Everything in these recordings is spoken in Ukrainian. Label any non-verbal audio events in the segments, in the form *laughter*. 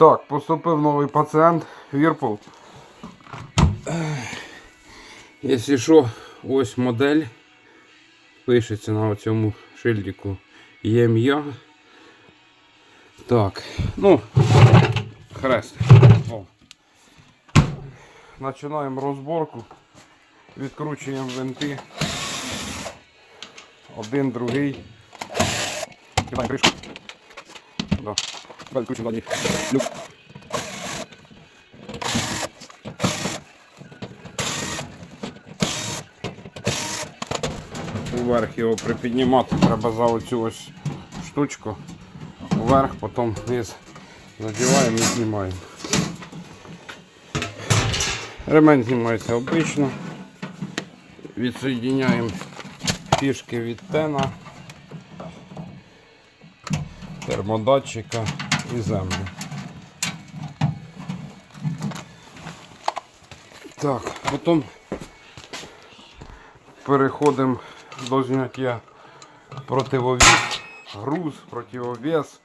Так, поступив новий пацієнт Вірпул. Якщо що, ось модель. Пишеться на цьому шильдику ЄМ'Я. Так, ну, хрест. О. Починаємо розборку. Відкручуємо винти. Один, другий. Кидаємо кришку. Да. Відкручуємо задній люк. Вверх його припіднімати треба за оцю ось штучку. Вверх, потім вниз задіваємо і знімаємо. Ремень знімається обично. Відсоєдняємо фішки від тена, термодатчика і землю. Так, потім переходимо до зняття противовес, груз, противовес.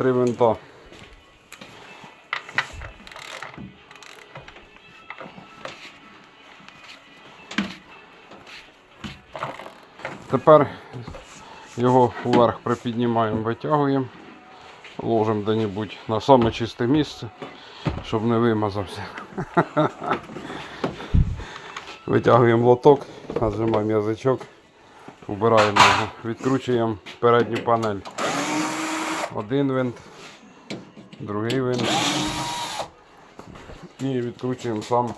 Три винта. Тепер його вверх припіднімаємо, витягуємо, ложимо де-небудь на саме чисте місце, щоб не вимазався. *laughs* Витягуємо лоток, нажимаємо язичок, убираємо його, відкручуємо передню панель. Один винт, другий винт. І відкручуємо сам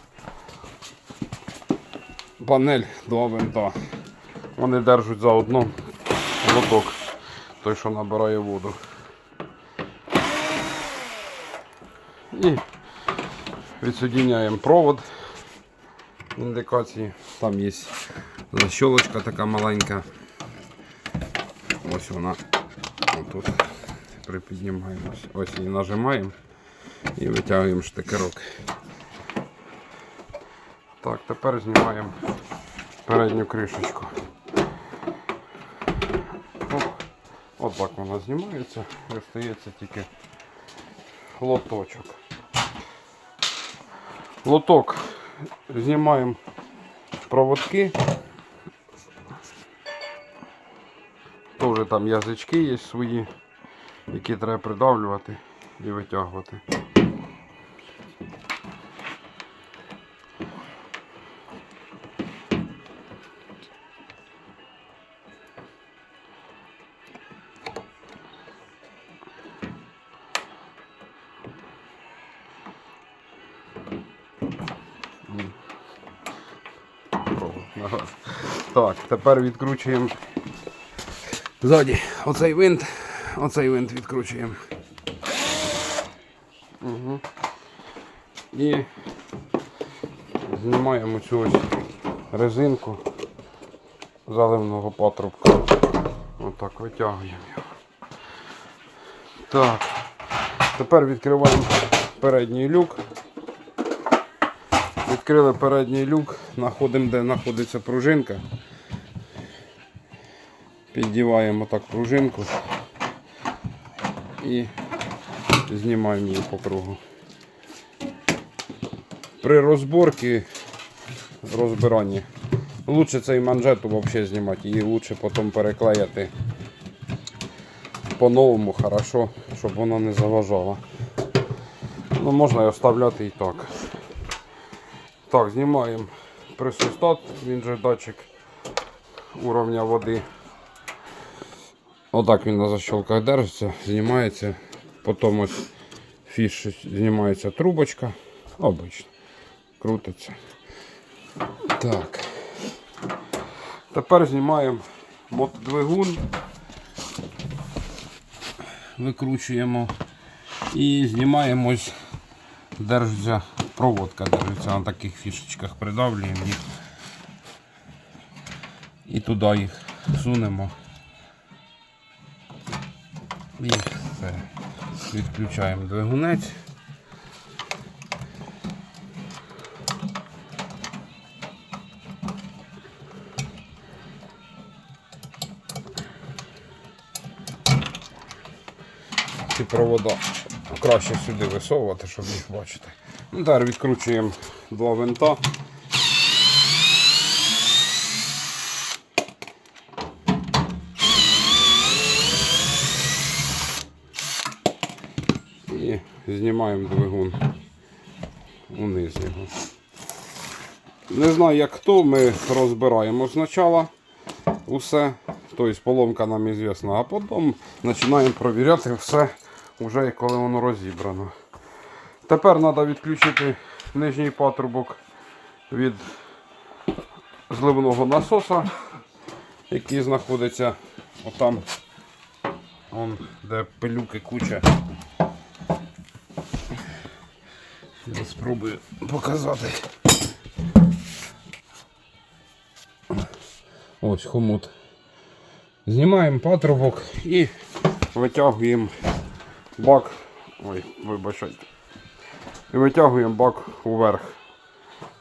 панель два винта. Вони держать заодно лоток, той, що набирає воду. І відсоединяємо провод індикації. Там є защолочка така маленька. Ось вона. Отут припіднімаємо. Ось, її нажимаємо і витягуємо штикерок. Так, тепер знімаємо передню кришечку. От так вона знімається і остається тільки лоточок. Лоток знімаємо проводки. Теж там язички є свої, які треба придавлювати і витягувати. Так, тепер відкручуємо. Ззаді оцей винт, оцей винт відкручуємо. Угу. І знімаємо цю ось резинку заливного патрубка. Отак витягуємо його. Так. Тепер відкриваємо передній люк. Відкрили передній люк, знаходимо, де знаходиться пружинка. Піддіваємо так пружинку і знімаємо її по кругу. При розборці розбиранні лучше цей манжету взагалі знімати, її лучше потім переклеяти по-новому хорошо, щоб вона не заважала. Ну, можна і оставляти і так. Так, знімаємо пресостат, він же датчик уровня води. Отак він на защолках держиться, знімається, потім ось фіш знімається трубочка, обично, крутиться. Так. Тепер знімаємо мотодвигун, викручуємо і знімаємо ось держиться проводка держиться на таких фішечках, придавлюємо їх і туди їх сунемо. І все. Відключаємо двигунець. Ці провода краще сюди висовувати, щоб їх бачити. Далі відкручуємо два винта. І знімаємо двигун униз його. Не знаю як хто, ми розбираємо спочатку усе. Тобто поломка нам ізвісна, а потім починаємо перевіряти все, вже коли воно розібрано. Тепер треба відключити нижній патрубок від зливного насоса, який знаходиться отам, он, де пилюки куча. Я спробую показати. Ось хомут. Знімаємо патрубок і витягуємо бак. Ой, вибачайте. І витягуємо бак уверх.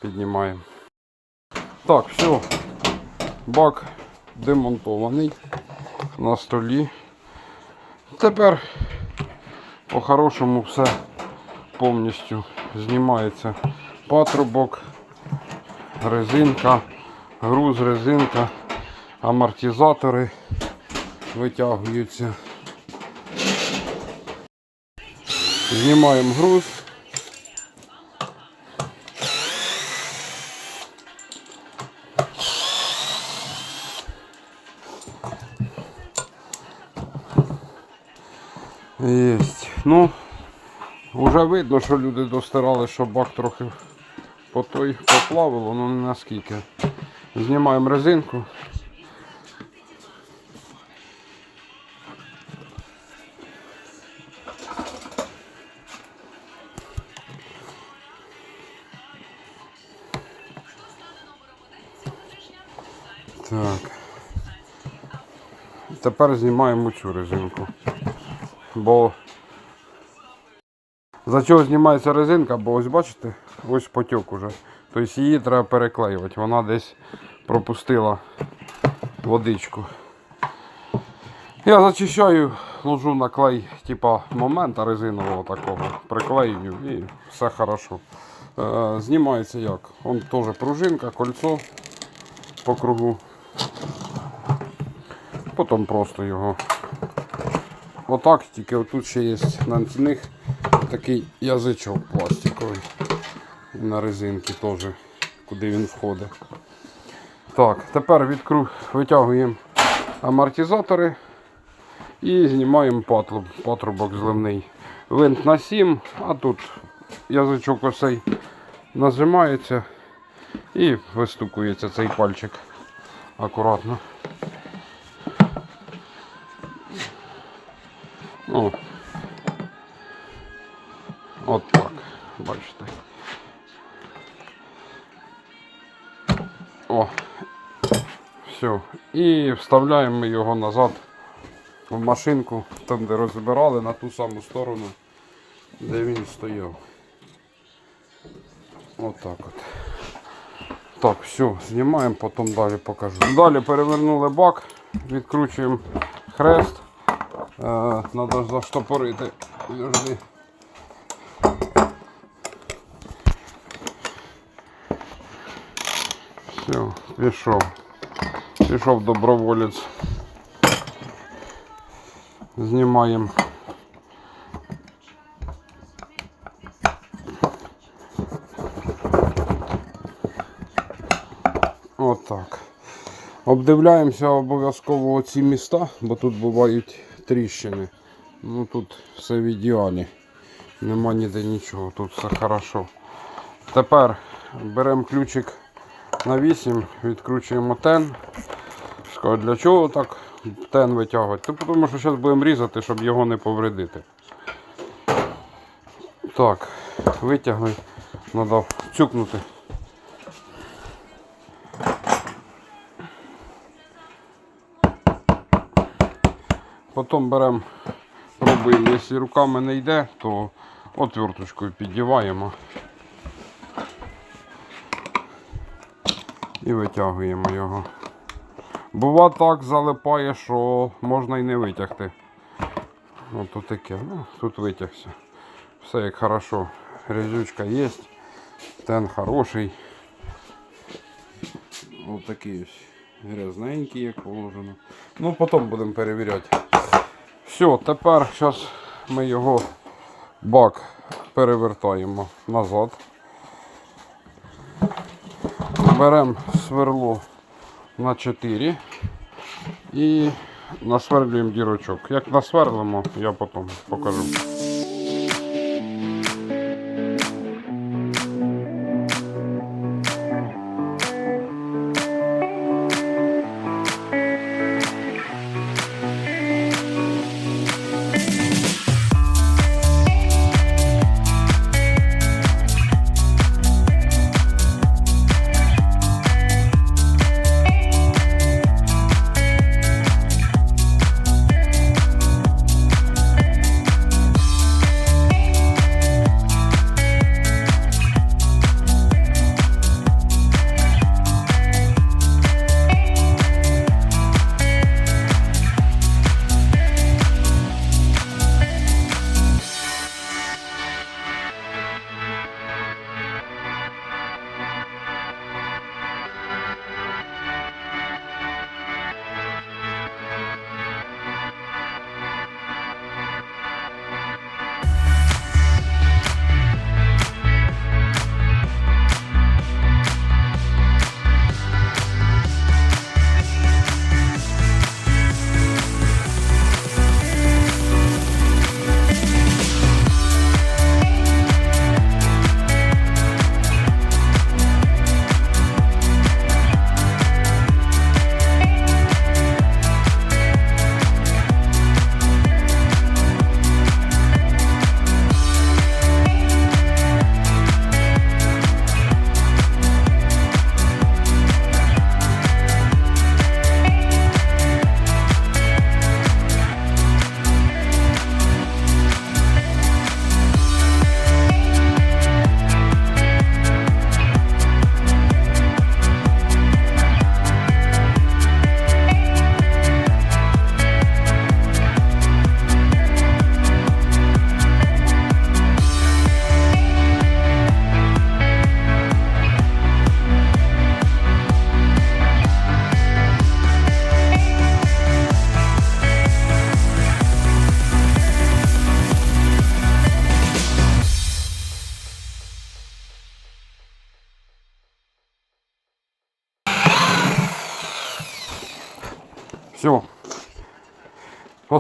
Піднімаємо. Так, все. Бак демонтований на столі. Тепер по-хорошому все повністю знімається патрубок, резинка, груз, резинка, амортизатори витягуються. Знімаємо груз. Єсть. Ну, вже видно, що люди достирали, що бак трохи по той поплавило, ну не наскільки. Знімаємо резинку. Так. Тепер знімаємо цю резинку. Бо за чого знімається резинка, бо ось бачите, ось потік уже. Тобто її треба переклеювати. Вона десь пропустила водичку. Я зачищаю, ложу на клей, типа момента резинового такого, приклеюю і все хорошо. Е, знімається як? Он теж пружинка, кольцо по кругу. Потім просто його. Отак, тільки отут ще є на них такий язичок пластиковий. На резинці теж, куди він входить. Так, тепер відкру... витягуємо амортизатори і знімаємо патруб, патрубок зливний. Винт на 7, а тут язичок осей нажимається і вистукується цей пальчик акуратно. О. От так, бачите. О. Все. І вставляємо ми його назад в машинку, там де розбирали, на ту саму сторону, де він стояв. От так от. Так, все, знімаємо, потім далі покажу. Далі перевернули бак, відкручуємо хрест. Надо заштопорити. Подожди. Все, пішов. Пішов доброволець. Знімаємо. Отак. Обдивляємося обов'язково ці міста, бо тут бувають тріщини. Ну тут все в ідеалі. Нема ніде нічого, тут все хорошо. Тепер беремо ключик на 8, відкручуємо тен. Скажу, для чого так тен витягувати? Та тому що зараз будемо різати, щоб його не повредити. Так, витягли, треба цюкнути. Потім беремо, Пробуємо, якщо руками не йде, то отверточкою піддіваємо і витягуємо його. Бува так залипає, що можна і не витягти. Ото таке. Ну, тут витягся. Все як хорошо. Резючка є. Тен хороший. Ось такий ось грязненький, як положено. Ну, потім будемо перевіряти. Все, тепер зараз ми його бак перевертаємо назад. Беремо сверло на 4 і насверлюємо дірочок. Як насверлимо, я потім покажу.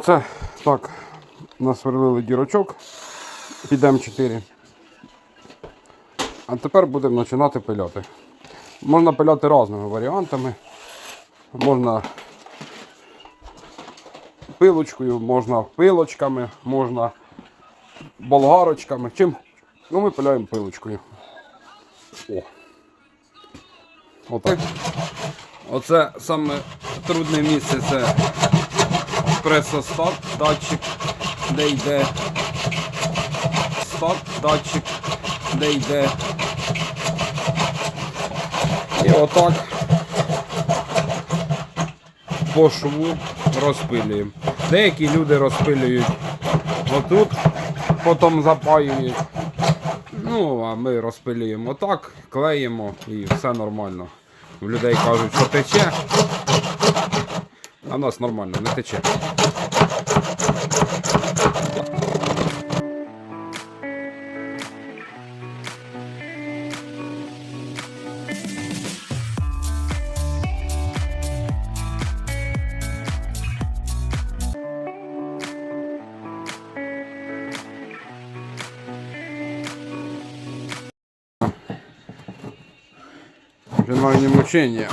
Оце так насверлили дірочок під М4. А тепер будемо починати пиляти. Можна пиляти різними варіантами. Можна пилочкою, можна пилочками, можна болгарочками. Чим? Ну ми пиляємо пилочкою. О. Отак. Оце саме трудне місце це пресостат, датчик, де йде стат, датчик, де йде. І отак по шву розпилюємо. Деякі люди розпилюють отут, потім запаюють. Ну, а ми розпилюємо отак, клеїмо і все нормально. У людей кажуть, що тече, а в нас нормально, не тече. Финальные мучения.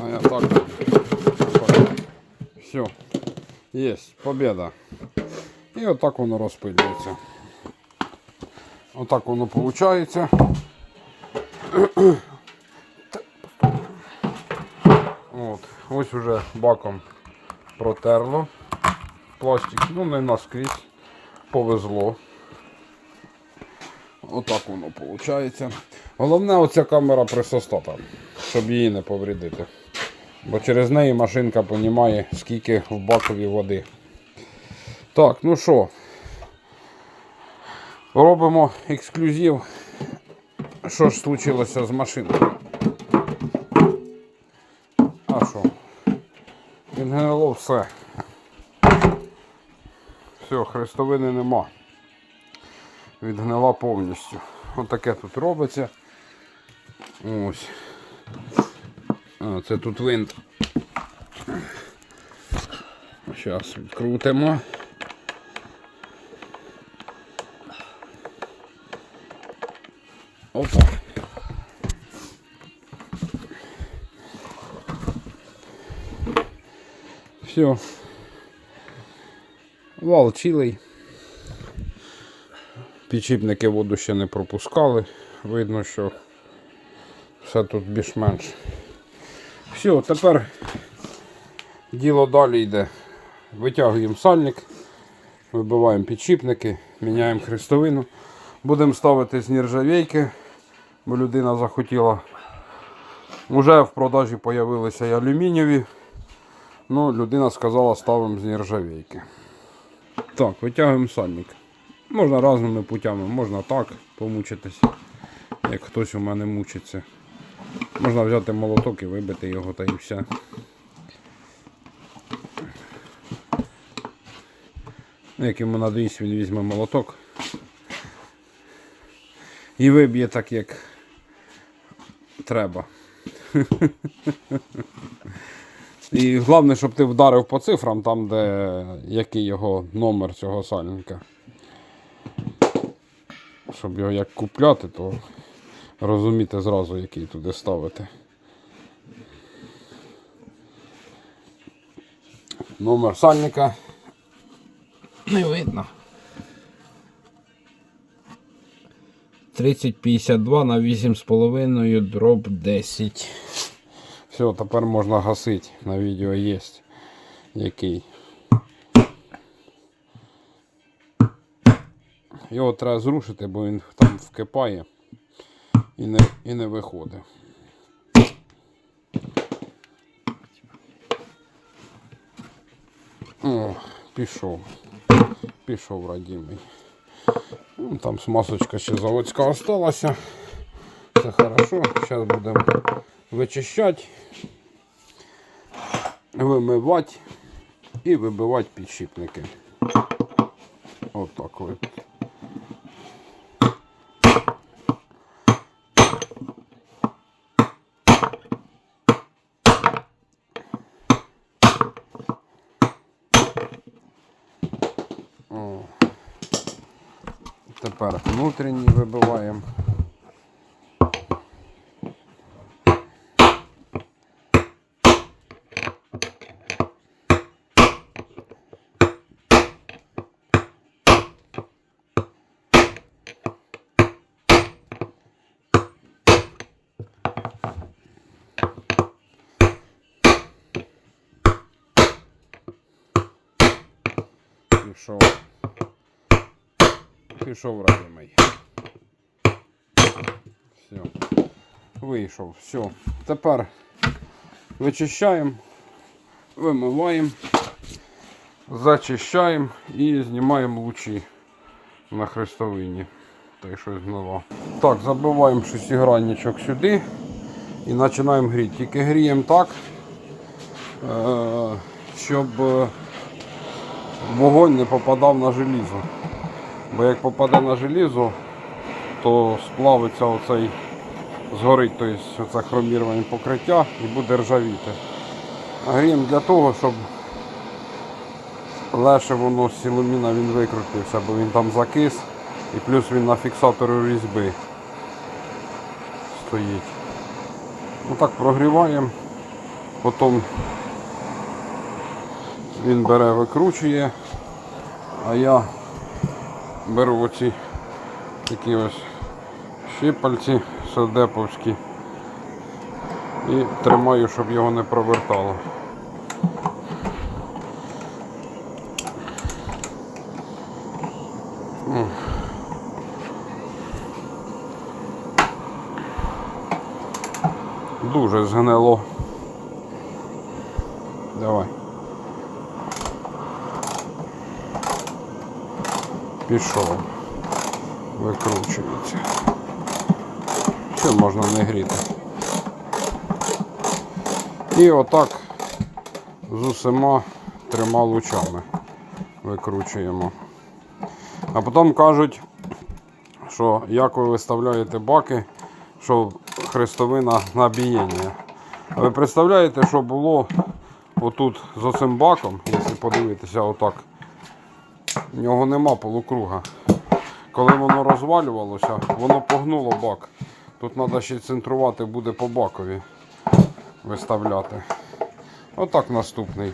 А я так. Єсть, побіда. І отак воно розпилюється. Отак воно виходить. От, ось вже баком протерло. Пластик, ну не наскрізь, повезло. Отак воно виходить. Головне оця камера присостата, щоб її не повредити. Бо через неї машинка розуміє, скільки в бакові води. Так, ну що, робимо ексклюзив. Що ж случилося з машинкою? А що? Відгнило все. Все, хрестовини нема. Відгнила повністю. Отаке тут робиться. Ось. Це тут винт. Зараз відкрутимо. Опа. Все. Вал цілий. Підшипники воду ще не пропускали. Видно, що все тут більш-менш. Все, тепер діло далі йде. Витягуємо сальник, вибиваємо підшипники, міняємо хрестовину. Будемо ставити з нержавійки, бо людина захотіла. Уже в продажі з'явилися і алюмінієві. Ну, людина сказала, ставимо з нержавійки. Так, витягуємо сальник. Можна різними путями, можна так помучитись, як хтось у мене мучиться. Можна взяти молоток і вибити його та і все. Ну, Як йому надоїсть, він візьме молоток і виб'є так, як треба. *laughs* І головне, щоб ти вдарив по цифрам, там, де який його номер цього сальника. Щоб його як купляти, то розуміти зразу, який туди ставити. Номер сальника не видно. 3052 на 8,5 дроб 10. Все, тепер можна гасити. На відео є який. Його треба зрушити, бо він там вкипає і не, і не виходить. О, пішов. Пішов радімий. Ну, там смазочка ще заводська осталася. Це хорошо. Зараз будемо вичищати, вимивати і вибивати підшипники. Отак от. О. Тепер внутрішній вибиваємо. Пішов. Пішов радимий. Все. Вийшов. Все. Тепер вичищаємо, вимиваємо, зачищаємо і знімаємо лучі на хрестовині. Та й щось знову. Так, забиваємо шестигранничок сюди і починаємо гріти. Тільки гріємо так, е, щоб е, вогонь не попадав на желізо. Бо як попаде на желізо, то сплавиться оцей, згорить тобто, оце хромірування покриття і буде ржавіти. А гріємо для того, щоб легше воно з силоміна він викрутився, бо він там закис і плюс він на фіксатору різьби стоїть. Отак прогріваємо, потім Він бере, викручує, а я беру оці такі ось щипальці садеповські і тримаю, щоб його не провертало. Пішов. Викручується. Ще можна не гріти. І отак з усіма трьома лучами викручуємо. А потім кажуть, що як ви виставляєте баки, що хрестовина на бієння. А ви представляєте, що було отут з оцим баком, якщо подивитися отак, в нього нема полукруга. Коли воно розвалювалося, воно погнуло бак. Тут треба ще центрувати буде по бакові виставляти. Отак наступний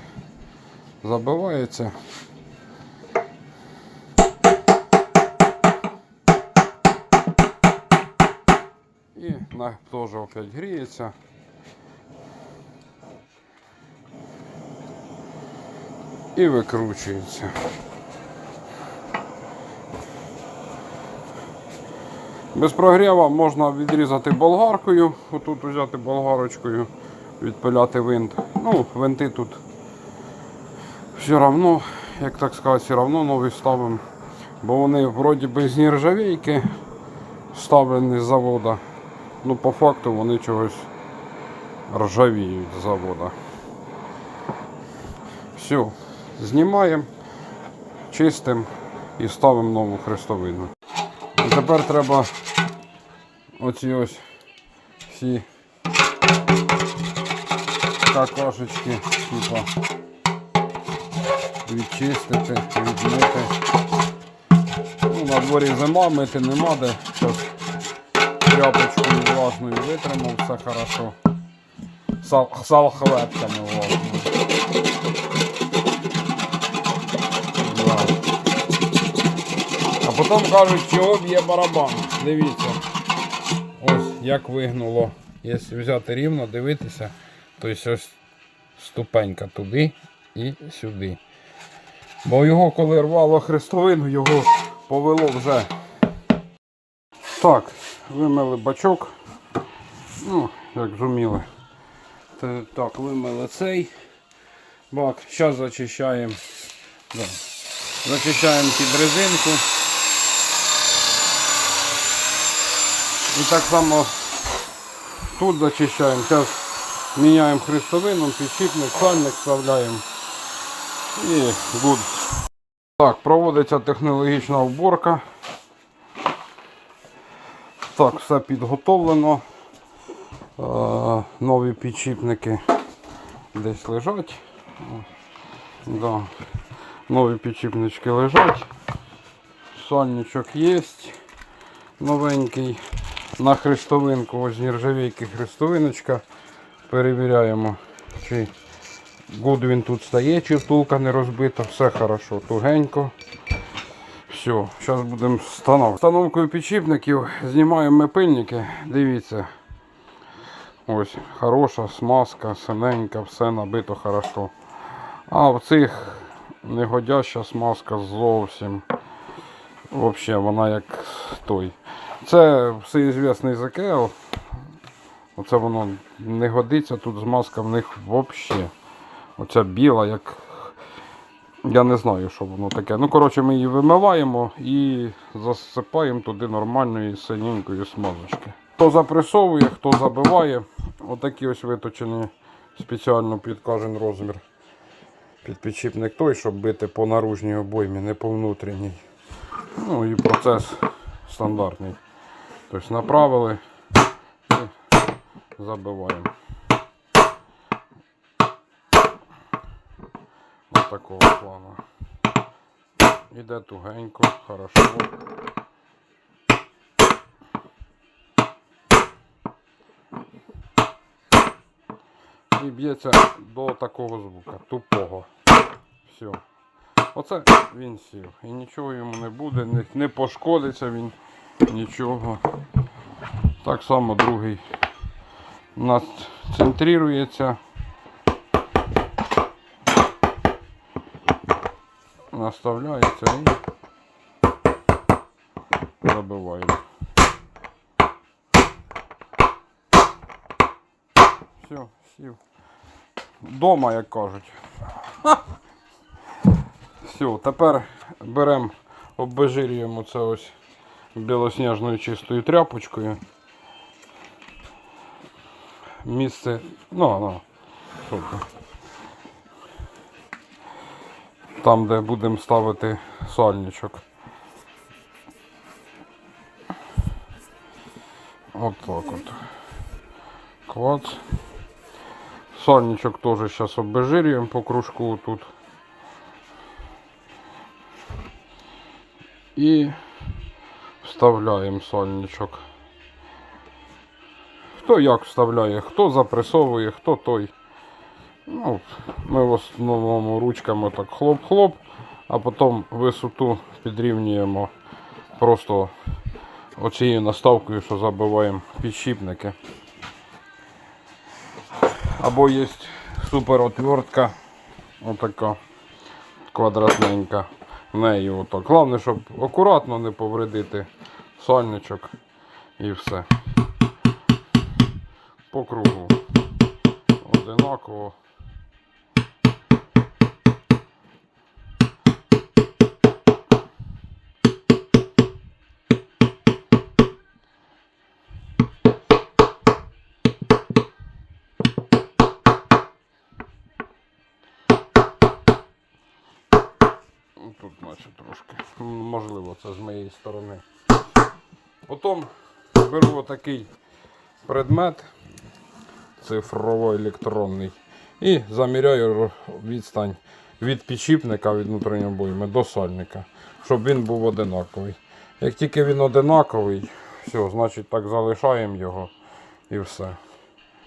забивається. І теж опять гріється. І викручується. Без прогріва можна відрізати болгаркою, отут взяти болгарочкою, відпиляти винт. Ну, винти тут все одно, як так сказати, все одно нові ставимо. Бо вони вроді би з нержавійки ставлені з завода. Ну по факту вони чогось ржавіють з завода. Все, знімаємо, чистимо і ставимо нову хрестовину. Тепер треба оці ось всі какашечки типа відчистити, відмити. Ну, на дворі зима, мити нема де. Зараз тряпочкою власною витримав, все хорошо. Сал, салхветками власною. Потім кажуть, чого б'є барабан. Дивіться. Ось як вигнуло. Якщо взяти рівно, дивитися, то ось ступенька туди і сюди. Бо його, коли рвало хрестовину, його повело вже. Так, вимили бачок. Ну, як зуміли. Та- Так, вимили цей бак. Зараз зачищаємо. Да. Зачищаємо під резинку. І так само тут зачищаємо. Зараз міняємо хрестовину, підшипник, сальник вставляємо. І гуд. Так, проводиться технологічна уборка. Так, все підготовлено. Нові підшипники десь лежать. Да. Нові підшипнички лежать. Сальничок є. Новенький. На хрестовинку, ось з нержавійки хрестовиночка. Перевіряємо, чи гуд він тут стає, чи втулка не розбита. Все хорошо, тугенько. Все, зараз будемо встановити. Встановкою підшипників знімаємо ми пильники. Дивіться. Ось, хороша смазка, синенька, все набито хорошо. А в цих негодяща смазка зовсім. Взагалі вона як той. Це всеізвісний ЗКЛ. Оце воно не годиться, тут змазка в них взагалі. Оця біла, як. Я не знаю, що воно таке. Ну, коротше, ми її вимиваємо і засипаємо туди нормальної синенької смазочки. Хто запресовує, хто забиває. Отакі ось виточені спеціально під кожен розмір. Під підшипник той, щоб бити по наружній обоймі, не по внутрішній. Ну і процес стандартний. Тобто направили і забиваємо. Ось такого плану. Іде тугенько, хорошо. І б'ється до такого звука, тупого. Все. Оце він сів. І нічого йому не буде, не, пошкодиться він, нічого. Так само другий у нас центрується. Наставляється і забиваємо. Все, сів. Дома, як кажуть. Все, тепер беремо, обезжирюємо це ось білосніжною чистою тряпочкою. Місце. Ну, ну. що. Там, де будемо ставити сальничок. От так от. Клац. Сальничок теж зараз обезжирюємо по кружку тут. І вставляємо сальничок. Хто як вставляє, хто запресовує, хто той. Ну, ми в основному ручками так хлоп-хлоп, а потім висоту підрівнюємо просто оцією наставкою, що забиваємо підшипники. Або є супер отвертка, отака квадратненька. Нею отак. Головне, щоб акуратно не повредити сальничок і все. По кругу. Одинаково. Сторони. Потім беру отакий предмет цифрово-електронний і заміряю відстань від підшипника від внутрішньої обойми до сальника, щоб він був одинаковий. Як тільки він одинаковий, все, значить так залишаємо його і все.